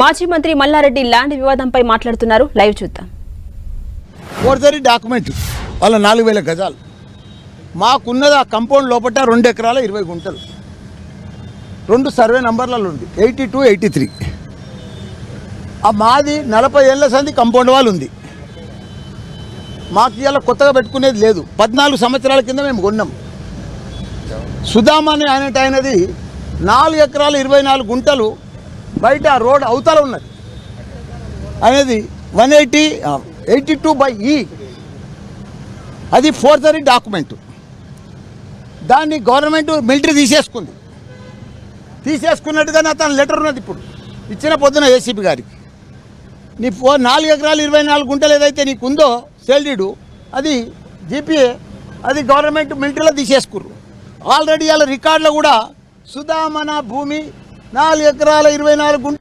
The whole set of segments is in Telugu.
మాజీ మంత్రి మల్లారెడ్డి ల్యాండ్ వివాదంపై మాట్లాడుతున్నారు. లైవ్ చూద్దాం. ఫోర్జరీ డాక్యుమెంట్ వాళ్ళ నాలుగు వేల గజాలు. మాకున్నది ఆ కంపౌండ్ లోపల రెండు ఎకరాల ఇరవై గుంటలు. రెండు సర్వే నంబర్లలో ఉంది. Eighty two eighty three. ఆ మాది నలభై ఏళ్ళ సంది కంపౌండ్ వాళ్ళు ఉంది. మాకు ఇవాళ కొత్తగా పెట్టుకునేది లేదు. పద్నాలుగు సంవత్సరాల కింద మేము కొన్నాం. సుధామ అని నాలుగు ఎకరాలు ఇరవై నాలుగు గుంటలు బయట రోడ్ అవతల ఉన్నది. అనేది one eighty eighty two by E అది ఫోర్జరీ డాక్యుమెంట్. దాన్ని గవర్నమెంట్ మిలిటరీ తీసేసుకుంది. తీసేసుకున్నట్టుగానే అతను లెటర్ ఉన్నది ఇప్పుడు. ఇచ్చిన పొద్దున ఏసీపీ గారికి. నీ ఫో నాలుగు ఎకరాలు ఇరవై నాలుగు గుంటలు ఏదైతే నీకు ఉందో సేల్డీడు అది జీపీఏ అది గవర్నమెంట్ మిలిటరీలో తీసేసుకుర్రు. ఆల్రెడీ వాళ్ళ రికార్డులో కూడా సుధామన భూమి నాలుగు ఎకరాల ఇరవై నాలుగు గుంట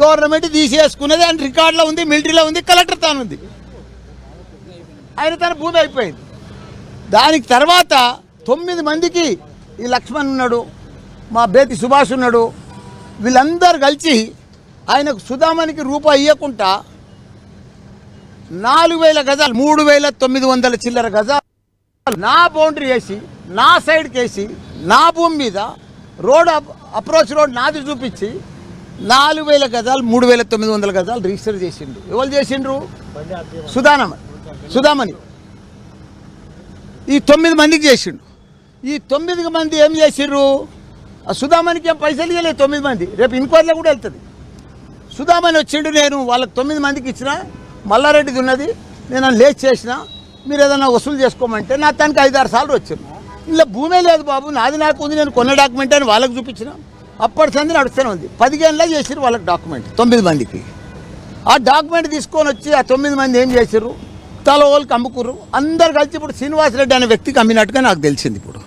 గవర్నమెంట్ తీసేసుకున్నది ఆయన రికార్డులో ఉంది మిలిటరీలో ఉంది కలెక్టర్ తాను ఉంది. ఆయన తన భూమి అయిపోయింది. దానికి తర్వాత తొమ్మిది మందికి ఈ లక్ష్మణ్ ఉన్నాడు మా బేతి సుభాష్ ఉన్నాడు వీళ్ళందరూ కలిసి ఆయనకు సుధామణికి రూపాయి ఇవ్వకుండా నాలుగు వేల గజాలు మూడు వేల తొమ్మిది వందల చిల్లర గజాలు నా బౌండరీ వేసి నా సైడ్కి వేసి నా భూమి మీద రోడ్ అప్- అప్రోచ్ రోడ్ నాది చూపించి నాలుగు వేల గజాలు మూడు వేల తొమ్మిది వందల గజాలు రిజిస్టర్ చేసిండ్రు. ఎవరు చేసిండ్రు? సుధానమని సుధామణి. ఈ తొమ్మిది మందికి చేసిండు. ఈ తొమ్మిది మంది ఏం చేసిండ్రు ఆ సుధామణికి ఏం పైసలు ఇవ్వలేదు తొమ్మిది మంది. రేపు ఇంక్వైరీలో కూడా వెళ్తుంది. సుధామణి వచ్చిండు నేను వాళ్ళకి తొమ్మిది మందికి ఇచ్చిన మల్లారెడ్డిది ఉన్నది నేను లేచి చేసిన మీరు ఏదైనా వసూలు చేసుకోమంటే నా తనకి ఐదారు సార్లు వచ్చారు ఇలా భూమే లేదు బాబు నాది నాకు ఉంది నేను కొన్న డాక్యుమెంట్ అని వాళ్ళకి చూపించిన. అప్పటి సంది నడుస్తూనే ఉంది. పదిహేనులో చేసిరు వాళ్ళకి డాక్యుమెంట్ తొమ్మిది మందికి. ఆ డాక్యుమెంట్ తీసుకొని వచ్చి ఆ తొమ్మిది మంది ఏం చేశారు తల వాళ్ళకి అమ్ముకుర్రు అందరు కలిసి ఇప్పుడు శ్రీనివాసరెడ్డి అనే వ్యక్తికి అమ్మినట్టుగా నాకు తెలిసింది ఇప్పుడు.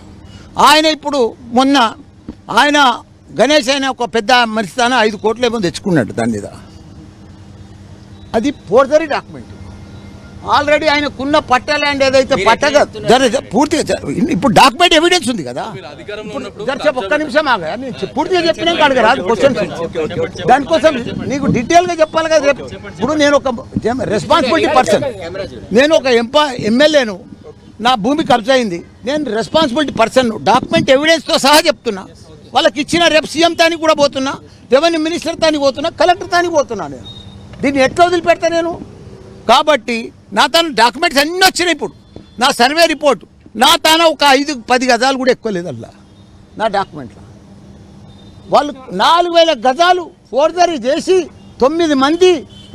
ఆయన ఇప్పుడు మొన్న ఆయన గణేష్ అయిన ఒక పెద్ద మనిషి తాను ఐదు కోట్లు ఏమో తెచ్చుకున్నాడు దాని మీద. అది ఫోర్జరీ డాక్యుమెంట్. ఆల్రెడీ ఆయనకున్న పట్ట ల్యాండ్ ఏదైతే పట్టగా పూర్తిగా ఇప్పుడు డాక్యుమెంట్ ఎవిడెన్స్ ఉంది కదా. చెప్పు, ఒక్క నిమిషం ఆగా నేను పూర్తిగా చెప్పినాక అడగ రాదు క్వశ్చన్స్ దానికోసం నీకు డీటెయిల్గా చెప్పాలి కదా రేపు. ఇప్పుడు నేను ఒక రెస్పాన్సిబిలిటీ పర్సన్ నేను ఒక ఎంపా ఎమ్మెల్యేను. నా భూమి కబ్జా అయింది. నేను రెస్పాన్సిబిలిటీ పర్సన్ డాక్యుమెంట్ ఎవిడెన్స్తో సహా చెప్తున్నా. వాళ్ళకి ఇచ్చిన రేపు సీఎం తానికి కూడా పోతున్నా. రెవెన్యూ మినిస్టర్ తానికి పోతున్నా. కలెక్టర్ తానికి పోతున్నా నేను. దీన్ని ఎట్లా వదిలిపెడతా నేను? కాబట్టి నా తన డాక్యుమెంట్స్ అన్నీ వచ్చినాయి ఇప్పుడు. నా సర్వే రిపోర్ట్. నా తాన ఒక ఐదు పది గజాలు కూడా ఎక్కువ లేదు అలా నా డాక్యుమెంట్లో. వాళ్ళు నాలుగు వేల గజాలు ఫోర్జరీ చేసి తొమ్మిది మంది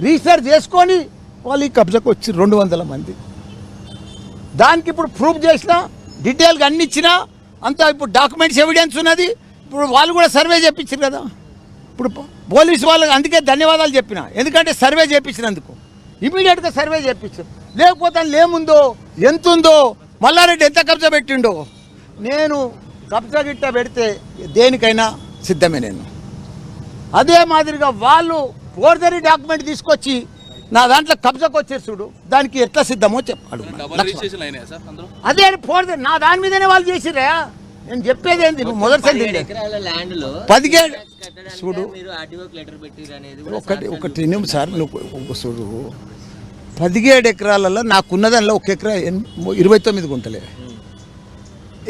రీసెర్చ్ చేసుకొని వాళ్ళు ఈ కబ్జాకు వచ్చి రెండు వందల మంది. దానికి ఇప్పుడు ప్రూఫ్ చేసిన డీటెయిల్గా అన్ని ఇచ్చినా అంతా ఇప్పుడు డాక్యుమెంట్స్ ఎవిడెన్స్ ఉన్నది. ఇప్పుడు వాళ్ళు కూడా సర్వే చేయించారు కదా. ఇప్పుడు పోలీసు వాళ్ళకి అందుకే ధన్యవాదాలు చెప్పిన. ఎందుకంటే సర్వే చేయించినందుకు ఇమీడియట్గా సర్వే చేయించారు లేకపోతే అందులో ఏముందో ఎంత ఉందో మల్లారెడ్డి ఎంత కబ్జా పెట్టిండో నేను కబ్జా గిట్ట పెడితే దేనికైనా సిద్ధమే నేను. అదే మాదిరిగా వాళ్ళు ఫోర్జరీ డాక్యుమెంట్ తీసుకొచ్చి నా దాంట్లో కబ్జాకు వచ్చేసి చూడు దానికి ఎట్లా సిద్ధమో చెప్పాడు. అదే ఫోర్జరీ నా దాని మీదనే వాళ్ళు చేసిరా నేను చెప్పేది ఏంది? నువ్వు మొదటిసారి పదిహేడు చూడు. ఒకటి ఒకటి నిమిషం సార్ నువ్వు ఒక చూడు. పదిహేడు ఎకరాలలో నాకున్న దానిలో ఒక ఎకరా ఇరవై తొమ్మిది గుంటలే.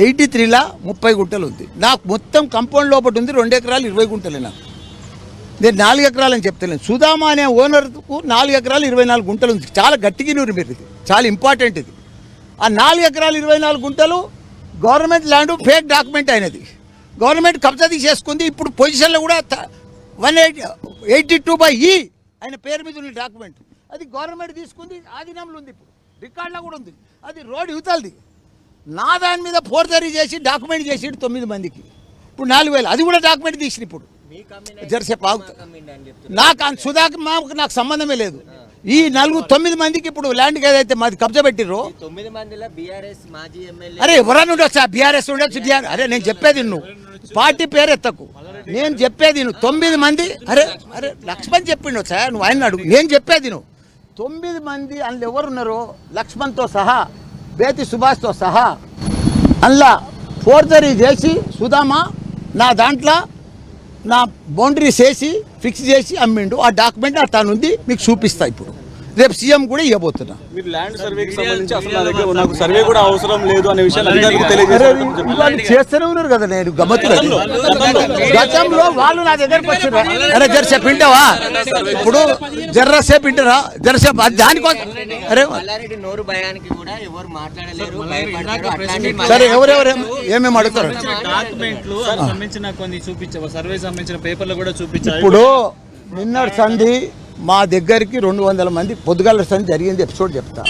ఎయిటీ త్రీలా ముప్పై గుంటలు ఉంది నాకు మొత్తం కంపౌండ్ లోపల ఉంది రెండు ఎకరాలు ఇరవై గుంటలే నాకు. నేను నాలుగు ఎకరాలు అని చెప్తలేను. సుధామా అనే ఓనర్కు నాలుగు ఎకరాలు ఇరవై నాలుగు గుంటలు ఉంది చాలా గట్టిగా నూరు మీరు ఇది చాలా ఇంపార్టెంట్ ఇది. ఆ నాలుగు ఎకరాలు ఇరవై నాలుగు గుంటలు గవర్నమెంట్ ల్యాండ్ ఫేక్ డాక్యుమెంట్ అయినది. గవర్నమెంట్ కబ్జా తీసేసుకుంది. ఇప్పుడు పొజిషన్లో కూడా one eighty eighty two by E ఆయన పేరు మీద ఉన్న డాక్యుమెంట్. అది గవర్నమెంట్ తీసుకుంది. ఆధీనంలో ఉంది ఇప్పుడు. రికార్డులో కూడా ఉంది. అది రోడ్ యువతలది. నా దాని మీద ఫోర్జరీ చేసి డాక్యుమెంట్ చేసి తొమ్మిది మందికి. ఇప్పుడు నాలుగు వేలు. అది కూడా డాక్యుమెంట్ తీసిన ఇప్పుడు. జరసేపు ఆగుతా నాకు ఆ సుధాకర్ మాకు నాకు సంబంధమే లేదు. ఈ నలుగురు తొమ్మిది మందికి ఇప్పుడు ల్యాండ్కి ఏదైతే మాది కబ్జా పెట్టిర్రో తొమ్మిది మందిలో బీఆర్ఎస్ మాజీ ఎమ్మెల్యే అరే ఎవరన్నా ఉండొచ్చు? బీఆర్ఎస్ ఉండొచ్చు అరే నేను చెప్పేది నువ్వు పార్టీ పేరు ఎత్తకు. నేను చెప్పేది నువ్వు తొమ్మిది మంది అరే అరే లక్ష్మణ్ చెప్పిండు సార్ నువ్వు ఆయన అడుగు. నేను చెప్పేది నువ్వు తొమ్మిది మంది అందులో ఎవరున్నారో లక్ష్మణ్తో సహా బేతి సుభాష్తో సహా అందులో ఫోర్జరీ చేసి సుధామా నా దాంట్లో నా బౌండరీస్ వేసి ఫిక్స్ చేసి అమ్మిండు. ఆ డాక్యుమెంట్ నా తాను ఉంది మీకు చూపిస్తా ఇప్పుడు. రేపు సీఎం కూడా ఇవ్వబోతున్నా. మీరు ల్యాండ్ సర్వేకి సంబంధించి అసలు నా దగ్గర నాకు సర్వే కూడా అవసరం లేదు అనే అధికారులకు వాళ్ళు చేస్తూనే ఉన్నారు కదా నేను గమ్మత్తులు గతంలో. వాళ్ళు నా దగ్గరకు వచ్చారు అరే జరసేపు వింటావా? ఇప్పుడు జర్రసేపు వింటారా? జరసేపు అది దానికోసం. అరే నోరు భయానికి కూడా ఎవరు మాట్లాడలేరు సరే ఎవరెవరు ఏమేమి అడుగుతారు? డాక్యుమెంట్లు సంబంధించిన కొన్ని చూపించావు? సర్వే సంబంధించిన పేపర్లు కూడా చూపించారు ఇప్పుడు నిన్నటి సంధి మా దగ్గరికి రెండు వందల మంది పొద్దుగాల జరిగింది ఎపిసోడ్ చెప్తా.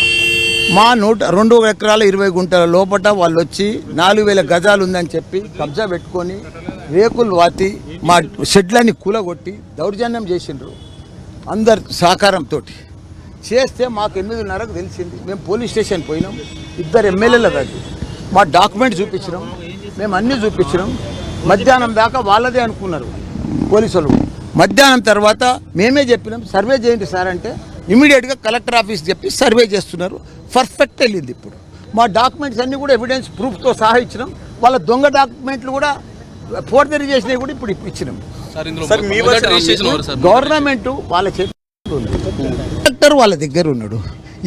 మా నూట రెండు ఎకరాల ఇరవై గుంటల లోపట వాళ్ళు వచ్చి నాలుగు వేల గజాలు ఉందని చెప్పి కబ్జా పెట్టుకొని రేకులు వాతి మా షెడ్లని కూలగొట్టి దౌర్జన్యం చేసిండ్రు అందరి సహకారంతో చేస్తే మాకు ఎనిమిదిన్నరకు తెలిసింది. మేము పోలీస్ స్టేషన్ పోయినాం. ఇద్దరు ఎమ్మెల్యేల దగ్గర మా డాక్యుమెంట్ చూపించినాం. మేము అన్నీ చూపించినాం. మధ్యాహ్నం దాకా వాళ్ళదే అనుకున్నారు పోలీసు వాళ్ళు. మధ్యాహ్నం తర్వాత మేమే చెప్పినాం సర్వే చేయండి సార్ అంటే ఇమీడియట్గా కలెక్టర్ ఆఫీస్ చెప్పి సర్వే చేస్తున్నారు. పర్ఫెక్ట్ వెళ్ళింది ఇప్పుడు. మా డాక్యుమెంట్స్ అన్నీ కూడా ఎవిడెన్స్ ప్రూఫ్తో సహా ఇచ్చినాం. వాళ్ళ దొంగ డాక్యుమెంట్లు కూడా ఫోర్జరీ చేసినవి కూడా ఇప్పుడు ఇచ్చినాం గవర్నమెంట్ వాళ్ళ చేతిలో ఉంది. కలెక్టర్ వాళ్ళ దగ్గర ఉన్నాడు.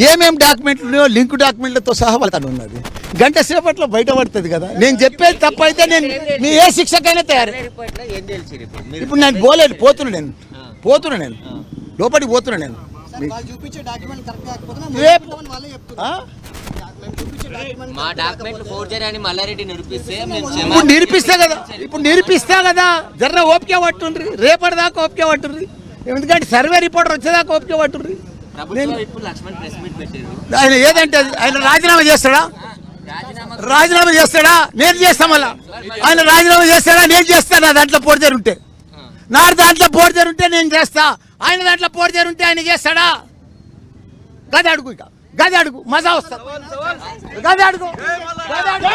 ఏమేం డాక్యుమెంట్లు లింక్ డాక్యుమెంట్లతో సహా వాళ్ళ తను ఉన్నది. గంట సేపట్లో బయటపడుతుంది కదా. నేను చెప్పేది తప్పు అయితే నేను నీ ఏ శిక్షకైనా తయారు. ఇప్పుడు నేను పోలేదు పోతున్నా నేను. పోతున్నా నేను. లోపలికి పోతున్నా నేను. రేపు ఆ? మా డాక్యుమెంట్లు ఫోర్జరీ అని మల్లారెడ్డి నిరూపిస్తే మేము ఇప్పుడు నిరూపిస్తా కదా ఇప్పుడు నిరూపిస్తా కదా జర్ర ఓపిక పట్టుండ్రి రేపటి దాకా ఓపిక పట్టుండ్రి ఎందుకంటే సర్వే రిపోర్టర్ వచ్చేదాకా ఓపిక పట్టుండ్రి ఆయన ఏదంటే అది, ఆయన రాజీనామా చేస్తాడా? రాజీనామా చేస్తాడా. నేను చేస్తా మళ్ళా. ఆయన రాజీనామా చేస్తాడా? నేను చేస్తాను నా దాంట్లో పోటీ ఉంటే. నా దాంట్లో పోటీ ఉంటే నేను చేస్తా. ఆయన దాంట్లో పోటీ ఉంటే ఆయన చేస్తాడా? గది అడుగు ఇక. గది అడుగు. మజా వస్తుంది గది అడుగు. గది అడుగు.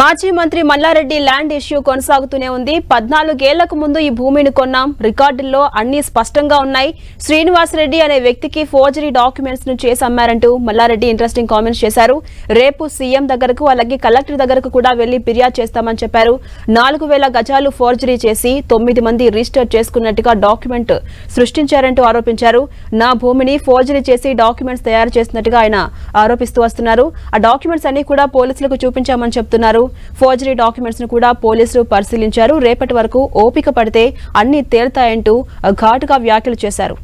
మాజీ మంత్రి మల్లారెడ్డి ల్యాండ్ ఇష్యూ కొనసాగుతూనే ఉంది. పద్నాలుగేళ్ళకు ముందు ఈ భూమిని కొన్నాం. రికార్డుల్లో అన్ని స్పష్టంగా ఉన్నాయి. శ్రీనివాసరెడ్డి అనే వ్యక్తికి ఫోర్జరీ డాక్యుమెంట్స్ను చేసి అమ్మారంటూ మల్లారెడ్డి ఇంట్రెస్టింగ్ కామెంట్స్ చేశారు. రేపు సీఎం దగ్గరకు అలాగే కలెక్టర్ దగ్గరకు కూడా వెళ్ళి ఫిర్యాదు చేస్తామని చెప్పారు. నాలుగు వేల గజాలు ఫోర్జరీ చేసి తొమ్మిది మంది రిజిస్టర్ చేసుకున్నట్టుగా డాక్యుమెంట్ సృష్టించారంటూ ఆరోపించారు. నా భూమిని ఫోర్జరీ చేసి డాక్యుమెంట్స్ తయారు చేసినట్టుగా ఆయన ఆరోపిస్తూ వస్తున్నారు. ఆ డాక్యుమెంట్స్ అన్ని కూడా పోలీసులకు చూపించామని చెప్తున్నారు. ఫోర్జరీ డాక్యుమెంట్స్ను కూడా పోలీసులు పరిశీలించారు. రేపటి వరకు ఓపిక పడితే అన్ని తేల్తాయంటూ ఘాటుగా వ్యాఖ్యలు చేశారు.